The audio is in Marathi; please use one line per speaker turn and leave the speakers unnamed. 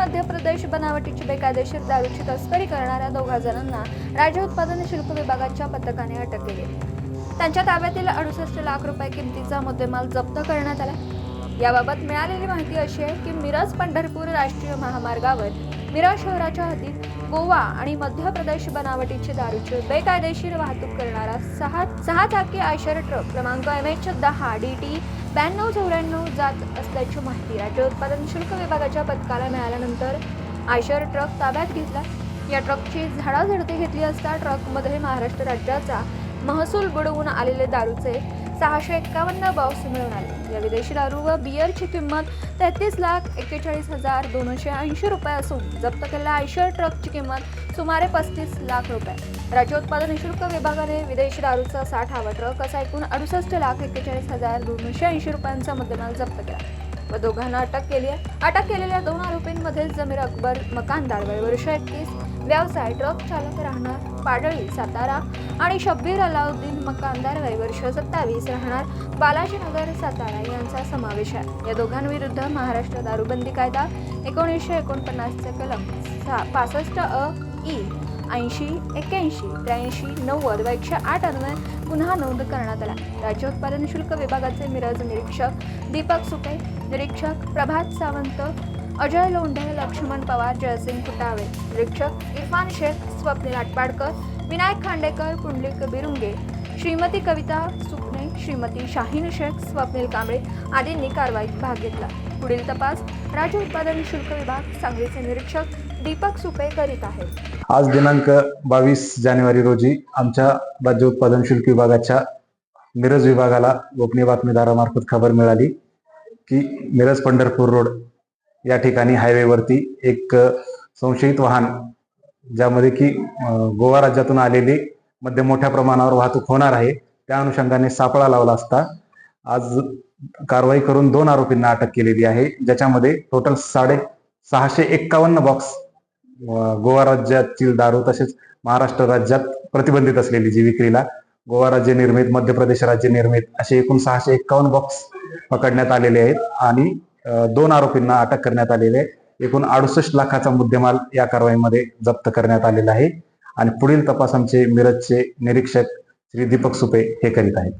मध्य प्रदेश बनावटीची बेकायदेशीर दारूची तस्करी करणाऱ्या दोघा जणांना राज्य उत्पादन शुल्क विभागाच्या पथकाने अटक केली. त्यांच्या ताब्यातील अडुसष्ट लाख रुपये किमतीचा मुद्देमाल जप्त करण्यात आला. याबाबत मिळालेली माहिती अशी आहे की मिरज पंढरपूर राष्ट्रीय महामार्गावर मिरा शहराच्या हद्दीत गोवा आणि मध्य प्रदेश बनावटीची दारूची बेकायदेशीर वाहतूक करणारा सहा सहा चाकी आयशर ट्रक क्रमांक एम एच दहा डी टी ब्याण्णव चौऱ्याण्णव जात असल्याची माहिती राज्य उत्पादन शुल्क विभागाच्या पथकाला मिळाल्यानंतर आयशर ट्रक ताब्यात घेतला. या ट्रकची झाडाझडती घेतली असता ट्रकमध्ये महाराष्ट्र राज्याचा महसूल बुडवून आलेले दारूचे सहाशे एक्कावन्न बॉक्स मिळून आले. या विदेशी दारू व बियरची किंमत तेहतीस लाख एक्केचाळीस हजार दोनशे ऐंशी रुपये असून जप्त केलेल्या आयशर ट्रकची किंमत सुमारे पस्तीस लाख रुपये. राज्य उत्पादन शुल्क विभागाने विदेशी दारूचा साठावा ट्रक असा एकूण अडुसष्ट लाख एक्केचाळीस हजार दोनशे ऐंशी रुपयांचा मुद्देमाल जप्त केला. व दोघांना अटक केली आहे. अटक केलेल्या दोन आरोपींमध्ये जमीर अकबर मकानदार वय वर्ष एकतीस व्यवसाय ट्रक चालक राहणार पाडळी सातारा आणि शब्बीर अलाउद्दीन मकानदार वय वर्ष सत्तावीस राहणार बालाजीनगर सातारा यांचा समावेश आहे. या दोघांविरुद्ध महाराष्ट्र दारूबंदी कायदा एकोणीसशे एकोणपन्नासचे कलम सहा पासष्ट अ ई ऐंशी एक्क्याऐंशी त्र्याऐंशी नव्वद व एकशे आठ अन्वय पुन्हा नोंद करण्यात आला. राज्य उत्पादन शुल्क विभागाचे मिरज निरीक्षक दीपक सुपे निरीक्षक प्रभात सावंत अजय लोंढे लक्ष्मण पवार जयसिंग फुटावे निरीक्षक इरफान शेख स्वप्नील आटपाडकर विनायक खांडेकर पुंडलिक बिरुंगे श्रीमती कविता सुपणे श्रीमती शाहीन शेख स्वप्नील कांबळे आदींनी कारवाईत भाग घेतला. पुढील तपास राज्य उत्पादन शुल्क विभाग सांगलीचे निरीक्षक दीपक सुपे करीत आहेत.
आज दिनांक बावीस जानेवारी रोजी आमच्या राज्य उत्पादन शुल्क विभागाच्या मिरज विभागाला गोपनीय बातमीदारामार्फत खबर मिळाली की मिरज पंढरपूर रोड या ठिकाणी हायवेवरती एक संशयित वाहन ज्यामध्ये की गोवा राज्यातून आलेली मध्ये मोठ्या प्रमाणावर वाहतूक होणार आहे त्या अनुषंगाने सापळा लावला असता आज कारवाई करून दोन आरोपींना अटक केलेली आहे ज्याच्यामध्ये टोटल साडे सहाशे एक्कावन्न बॉक्स गोवा राज्यातील दारू तसेच महाराष्ट्र राज्यात प्रतिबंधित असलेली जी विक्रीला गोवा राज्य निर्मित मध्य प्रदेश राज्य निर्मित असे एकूण सहाशे एक्कावन्न बॉक्स पकडण्यात आलेले आहेत आणि दोन आरोपींना अटक करण्यात आलेली आहे. एकूण अडुसष्ट लाखाचा मुद्देमाल या कारवाईमध्ये जप्त करण्यात आलेला आहे. आणि पुढील तपास आमचे मिरजचे निरीक्षक श्री दीपक सुपे हे करीत आहेत.